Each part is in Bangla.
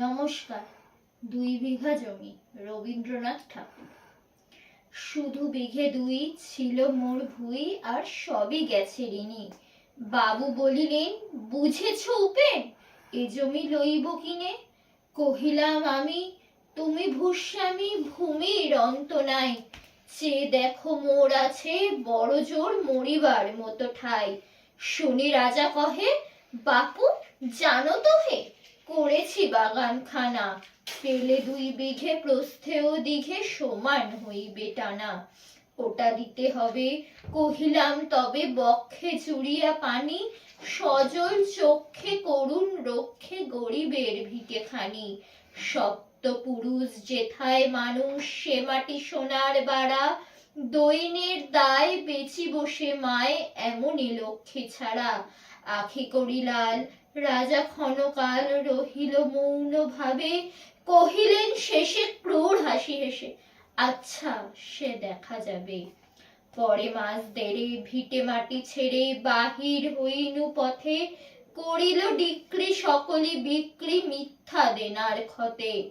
নমস্কার। দুই বিঘা জমি, রবীন্দ্রনাথ ঠাকুর। শুধু বিঘে দুই ছিল মোর ভুই আর সবই গেছে ঋণী। বাবু বলিলেন, বুঝেছ উপেন? এ জমি লইব কিনে? কহিলাম, আমি, তুমি ভূস্বামী, ভূমির অন্ত নাই। সে দেখো মোর আছে, বড় জোর মরিবার মতো ঠাই। শুনি রাজা কহে, বাপু, জানো তো হে করেছি বাগান খানা পেলে দুই বিঘে প্রস্থেও দিঘে সমান হইবে টানা। ওটা দিতে হবে, কহিলাম, তবে বক্ষে জুড়িয়া পানি, সজল চক্ষে করুণ রক্ষে গরিবের ভিটে খানি সপ্ত পুরুষ যেথায় মানুষ, সে মাটি সোনার বাড়া। দৈনের দায় বেচি বসে মায়, এমনই লক্ষ্মী ছাড়া। আখি করিলাল রাজা ক্ষণকাল রহিল মৌন ভাবে কহিলেন, শেষে ক্রোড় হাসি হেসে। আচ্ছা সে দেখা যাবে। পরে মাস দেড়ে, ভিটে মাটি ছেড়ে, বাহির হইনু পথে। করিল ডিক্রি সকলে বিক্রি মিথ্যা দেনার ক্ষতে।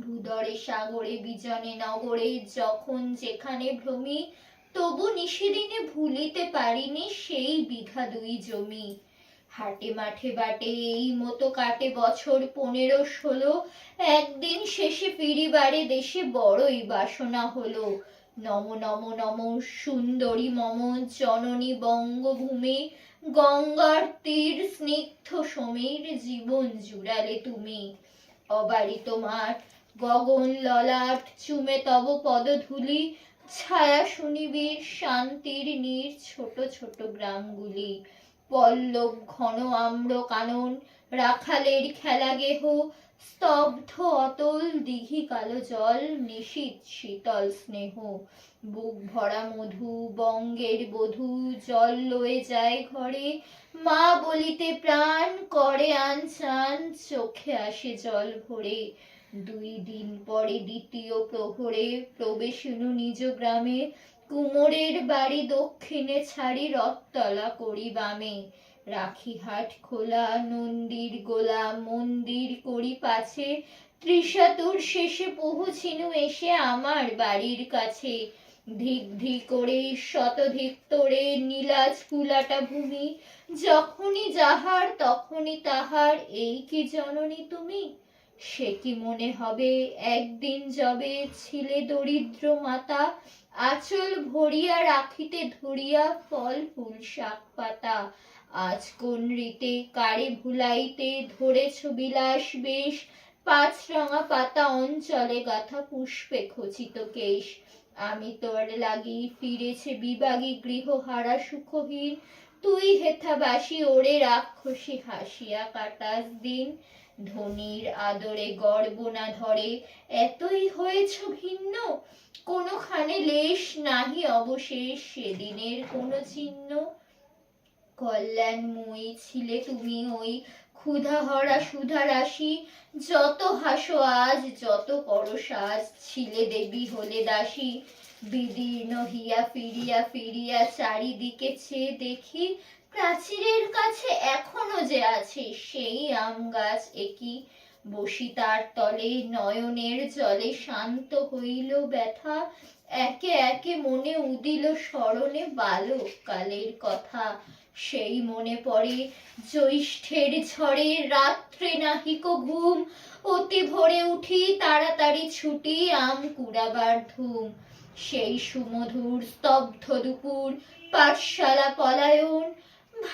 ভূদরে সাগরে, বিজনে নগরে, যখন যেখানে ভ্রমি, তবু নিশিদিনে ভুলিতে পারিনি সেই বিঘা দুই জমি। হাটে মাঠে বাটে, এই মতো কাটে বছর পনেরো ষোলো। একদিন শেষে ফিরিবারে দেশে বড়ই বাসনা হলো। নম নম নম সুন্দরী মম জননী বঙ্গভূমি, গঙ্গার তীর স্নিগ্ধ সমীর জীবন জুড়ালে তুমি। অবারিত মাঠ গগন ললাট চুমে তব পদধূলি, ছায়া শুনিবি শান্তির নীর ছোট ছোট গ্রামগুলি। পল্লব ঘন আম্র কানন, রাখালের খেলা গেহ, স্তব্ধ অতল দিঘি কালো জল নিশীত শীতল স্নেহ। বুক ভরা মধু, বঙ্গের বধূ, জল লয়ে যায় ঘরে। মা বলিতে প্রাণ, করে আনচান, চোখে আসে জল ভরে। দুই দিন পরে দ্বিতীয় প্রহরে প্রবেশনু নিজ গ্রামে। কুমোরের বাড়ি দক্ষিণে ছাড়ি রথতলা করি বামে রাখিহাট খোলা, নন্দির গোলা, মন্দির করি পাছে। ত্রিশাতুর শেষে পৌঁছিনু এসে আমার বাড়ির কাছে। ধিক ধিক করে শতধিক তোরে নীলাজ কুলাটা ভূমি। যখনই যাহার, তখনই তাহার। এই কি জননী তুমি? সে কি মনে হবে? একদিন যবে ছিলে দরিদ্র মাতা, আঁচল ভরিয়া রাখিতে ধরিয়া ফল, ফুল, শাক, পাতা। আজ কোন রীতে কারে ভুলাইতে ধরেছ বিলাস বেশ? পাঁচ রঙা পাতা অঞ্চলে গাথা পুষ্পে খচিত কেশ। আমি তোর লাগি ফিরেছে বিবাগী গৃহ হারা সুখহীন। তুই হেথা বাসি ওরে রাক্ষসী হাসিয়া কাটাস দিন। ধনির আদরে গর্ব না ধরে এতই হয়েছ ভিন্ন, কোনোখানে লেশ নাহি অবশেষ, সেদিনের কোনো চিহ্ন। কল্যাণময়ী ছিলে তুমি ওই ক্ষুধা হরা সুধা রাশি যত হাসো আজ, যত করো সাজ, ছিলে দেবী হলে দাসী। বিদীর্ণ হিয়া ফিরিয়া ফিরিয়া চারিদিকে চেয়ে দেখি প্রাচীরের কাছে এখনও যে আছে, সেই আম গাছ একই। বসি তার তলে নয়নের জলে শান্ত হইল ব্যথা। একে একে মনে উদিল স্মরণে বালক কালের কথা। সেই মনে পড়ে জ্যৈষ্ঠের ঝড়ে রাত্রে নাহিক ঘুম। অতি ভোরে উঠি তাড়াতাড়ি ছুটি আম কুড়াবার ধুম। সেই সুমধুর স্তব্ধ দুপুর, পাঠশালা পলায়ন।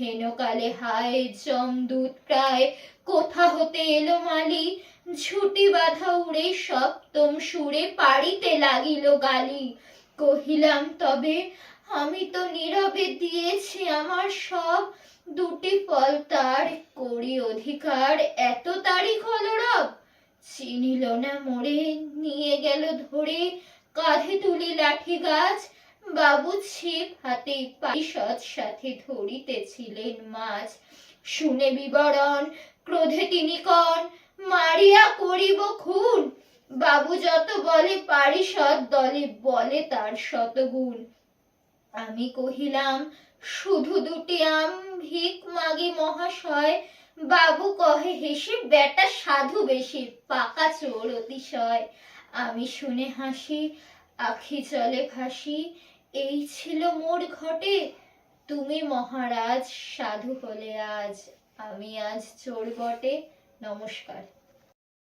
হেনকালে হায় জমদূত প্রায়। কোথা হতে এলো মালি? ঝুটি বাঁধা উড়ে সপ্তম সুরে পাড়িতে লাগিল গালি। কহিলাম, তবে আমি তো নীরবে দিয়েছি আমার সব। দুটি ফল তার করি অধিকার। এত তারি খলরব চিনিল না মোড়ে নিয়ে গেল ধরে। কাঁধে তুলি লাঠি গাছ। বাবু ছিপ হাতে সাথে ধরিতেছিলেন মাছ। শুনে বিবরণ, ক্রোধে তিনি কন, মারিয়া করিব খুন। বাবু যত বলে পারিষদ, দলে বলে তার শতগুণ। আমি কহিলাম, শুধু দুটি আম ভিক মাগি মহাশয়। বাবু কহে হেসে বেটা সাধু বেশি, পাকা চোর অতিশয়। আমি শুনে হাসি, আখি চলে ভাসি। এই ছিল মোর ঘটে। তুমি মহারাজ সাধু হলে আজ আমি আজ চোর বটে। নমস্কার।